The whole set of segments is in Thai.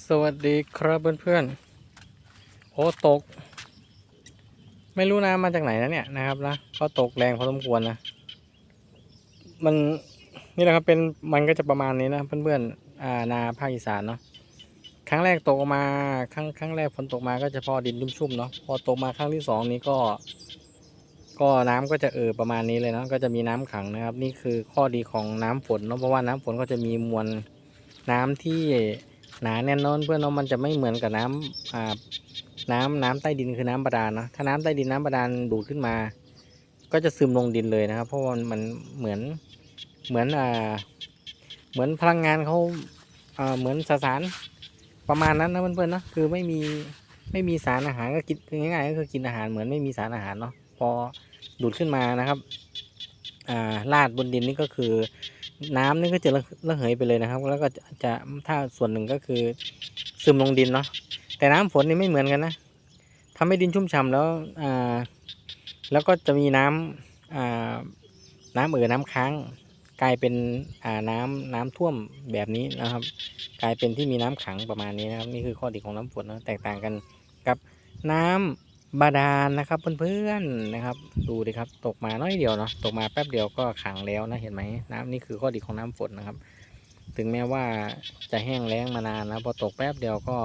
สวัสดีครับเพื่อนๆ โอ้ตก ไม่รู้น้ำมาจากไหนนะเนี่ยนะครับนะก็ตกแรงพอสมควรนะ มันนี่แหละครับเป็นมันก็จะประมาณนี้นะเพื่อนๆอ่านาภาคอีสานเนาะครั้งแรกตกมาครั้งครั้งแรกฝนตกมาก็จะพอดินชุ่มๆเนาะพอตกมาครั้งที่สองนี้ก็ ก็น้ำก็จะเออประมาณนี้เลยเนาะก็จะมีน้ำขังนะครับ นี่คือข้อดีของน้ำฝนเนาะเพราะว่าน้ำฝนก็จะมีมวลน้ำที่ หนาแน่นอนเพื่อนเนาะมันจะไม่เหมือนกับน้ำอ่าน้ำน้ำใต้ดินคือน้ำบาดาลเนาะถ้าน้ำใต้ดินน้ำบาดาลดูดขึ้นมา ก็จะซึมลงดินเลยนะครับ เพราะว่ามันเหมือนเหมือนอ่าเหมือนพลังงานเขาอ่าเหมือนสสารประมาณนั้นนะเพื่อนๆเนาะคือไม่มีไม่มีสารอาหารก็กินง่ายๆก็คือกินอาหารเหมือนไม่มีสารอาหารเนาะพอดูดขึ้นมานะครับอ่าลาดบนดินนี่ก็คือ น้ำนี่ก็จะระเหยไปเลยนะครับ แล้วก็จะจะถ้าส่วนหนึ่งก็คือซึมลงดินเนาะแต่น้ำฝนนี่ไม่เหมือนกันนะทำให้ดินชุ่มฉ่ำแล้วอ่าแล้วก็จะมีน้ำอ่าน้ำเอ่อน้ำค้างกลายเป็นอ่าน้ำน้ำท่วมแบบนี้นะครับ กลายเป็นที่มีน้ำขังประมาณนี้นะครับ นี่คือข้อดีของน้ำฝนนะแตกต่างกันกับน้ำ บาดาลนะครับเพื่อนๆนะครับ ดูดิครับ ตกมาน้อยเดียวเนาะตกมาแป๊บเดียวก็ขังแล้วนะเห็นไหมน้ำนี่คือข้อดีของน้ำฝนนะครับ ถึงแม้ว่าจะแห้งแล้งมานานนะพอตกแป๊บเดียวก็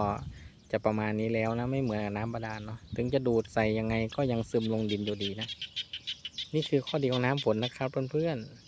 จะประมาณนี้แล้วนะไม่เหมือนน้ำบาดาลเนาะถึงจะดูดใส่ยังไงก็ยังซึมลงดินอยู่ดีนะ นี่คือข้อดีของน้ำฝนนะครับเพื่อนๆ